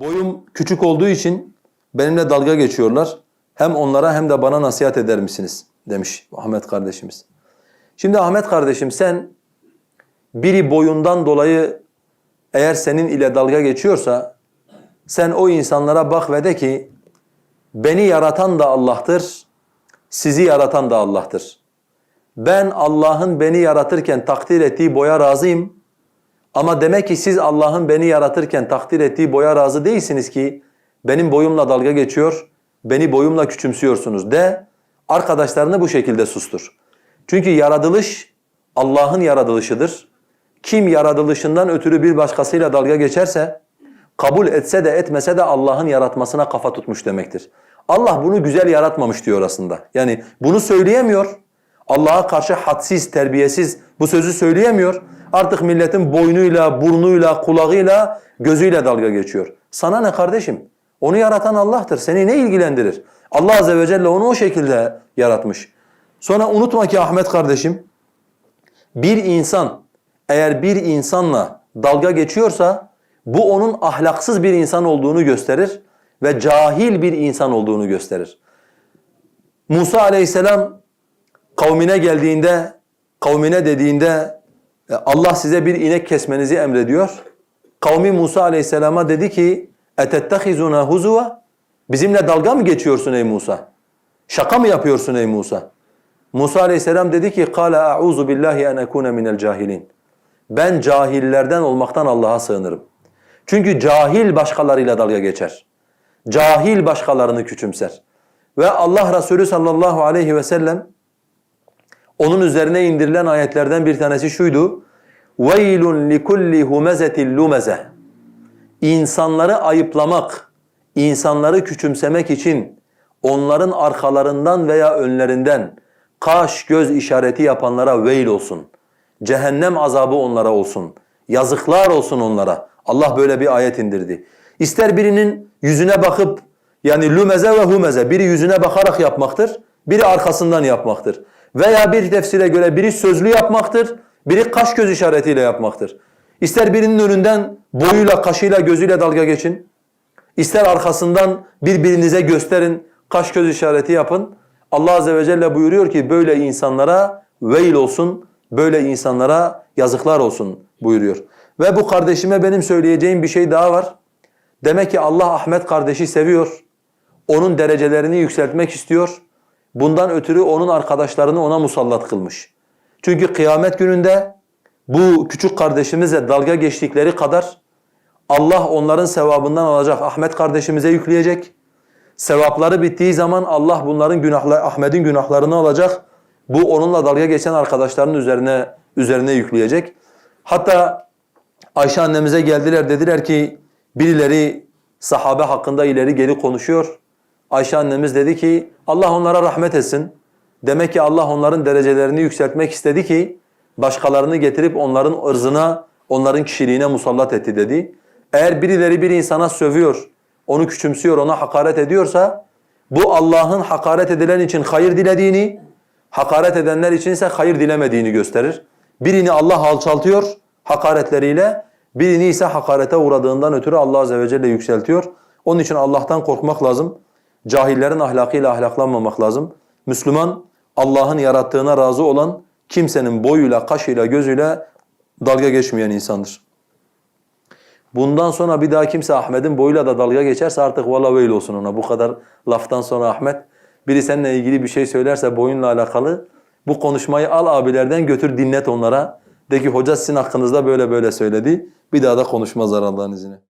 Boyum küçük olduğu için benimle dalga geçiyorlar. Hem onlara hem de bana nasihat eder misiniz? demiş Ahmet kardeşimiz. Şimdi Ahmet kardeşim sen biri boyundan dolayı eğer senin ile dalga geçiyorsa sen o insanlara bak ve de ki beni yaratan da Allah'tır, sizi yaratan da Allah'tır. Ben Allah'ın beni yaratırken takdir ettiği boya razıyım. Ama demek ki siz Allah'ın beni yaratırken takdir ettiği boya razı değilsiniz ki benim boyumla dalga geçiyor, beni boyumla küçümsüyorsunuz de arkadaşlarını bu şekilde sustur. Çünkü yaratılış Allah'ın yaratılışıdır. Kim yaratılışından ötürü bir başkasıyla dalga geçerse kabul etse de etmese de Allah'ın yaratmasına kafa tutmuş demektir. Allah bunu güzel yaratmamış diyor aslında. Yani bunu söyleyemiyor. Allah'a karşı hadsiz, terbiyesiz bu sözü söyleyemiyor. Artık milletin boynuyla, burnuyla, kulağıyla, gözüyle dalga geçiyor. Sana ne kardeşim? Onu yaratan Allah'tır. Seni ne ilgilendirir? Allah azze ve celle onu o şekilde yaratmış. Sonra unutma ki Ahmet kardeşim, bir insan eğer bir insanla dalga geçiyorsa bu onun ahlaksız bir insan olduğunu gösterir ve cahil bir insan olduğunu gösterir. Musa aleyhisselam kavmine geldiğinde, kavmine dediğinde e, Allah size bir inek kesmenizi emrediyor. Kavmi Musa aleyhisselama dedi ki اَتَتَّخِذُنَا هُزُوَا Bizimle dalga mı geçiyorsun ey Musa? Şaka mı yapıyorsun ey Musa? Musa aleyhisselam dedi ki قَالَ أَعُوذُ بِاللّٰهِ أَنْ أَكُونَ مِنَ الْجَاهِلِينَ Ben cahillerden olmaktan Allah'a sığınırım. Çünkü cahil başkalarıyla dalga geçer. Cahil başkalarını küçümser. Ve Allah Resulü sallallahu aleyhi ve sellem onun üzerine indirilen ayetlerden bir tanesi şuydu. وَيْلٌ لِكُلِّ هُمَزَةٍ لُمَزَةٍ İnsanları ayıplamak, insanları küçümsemek için onların arkalarından veya önlerinden kaş göz işareti yapanlara veil olsun. Cehennem azabı onlara olsun. Yazıklar olsun onlara. Allah böyle bir ayet indirdi. İster birinin yüzüne bakıp yani lümeze ve humeze biri yüzüne bakarak yapmaktır, biri arkasından yapmaktır. Veya bir tefsire göre biri sözlü yapmaktır, biri kaş göz işaretiyle yapmaktır. İster birinin önünden boyuyla, kaşıyla, gözüyle dalga geçin. İster arkasından birbirinize gösterin, kaş göz işareti yapın. Allah azze ve celle buyuruyor ki böyle insanlara veil olsun, böyle insanlara yazıklar olsun buyuruyor. Ve bu kardeşime benim söyleyeceğim bir şey daha var. Demek ki Allah Ahmet kardeşi seviyor. Onun derecelerini yükseltmek istiyor. Bundan ötürü onun arkadaşlarını ona musallat kılmış. Çünkü kıyamet gününde bu küçük kardeşimizle dalga geçtikleri kadar Allah onların sevabından alacak Ahmet kardeşimize yükleyecek. Sevapları bittiği zaman Allah bunların günahları Ahmet'in günahlarını alacak. Bu onunla dalga geçen arkadaşların üzerine üzerine yükleyecek. Hatta Ayşe annemize geldiler dediler ki birileri sahabe hakkında ileri geri konuşuyor. Ayşe annemiz dedi ki Allah onlara rahmet etsin. Demek ki Allah onların derecelerini yükseltmek istedi ki başkalarını getirip onların ırzına, onların kişiliğine musallat etti dedi. Eğer birileri bir insana sövüyor, onu küçümsüyor, ona hakaret ediyorsa bu Allah'ın hakaret edilen için hayır dilediğini, hakaret edenler içinse hayır dilemediğini gösterir. Birini Allah alçaltıyor hakaretleriyle, birini ise hakarete uğradığından ötürü Allah azze ve celle yükseltiyor. Onun için Allah'tan korkmak lazım. Cahillerin ahlakıyla ahlaklanmamak lazım. Müslüman Allah'ın yarattığına razı olan kimsenin boyuyla, kaşıyla, gözüyle dalga geçmeyen insandır. Bundan sonra bir daha kimse Ahmet'in boyuyla da dalga geçerse artık valla veil olsun ona. Bu kadar laftan sonra Ahmet biri seninle ilgili bir şey söylerse boyunla alakalı bu konuşmayı al abilerden götür dinlet onlara. De ki hoca sizin hakkınızda böyle böyle söyledi. Bir daha da konuşmazlar Allah'ın izniyle.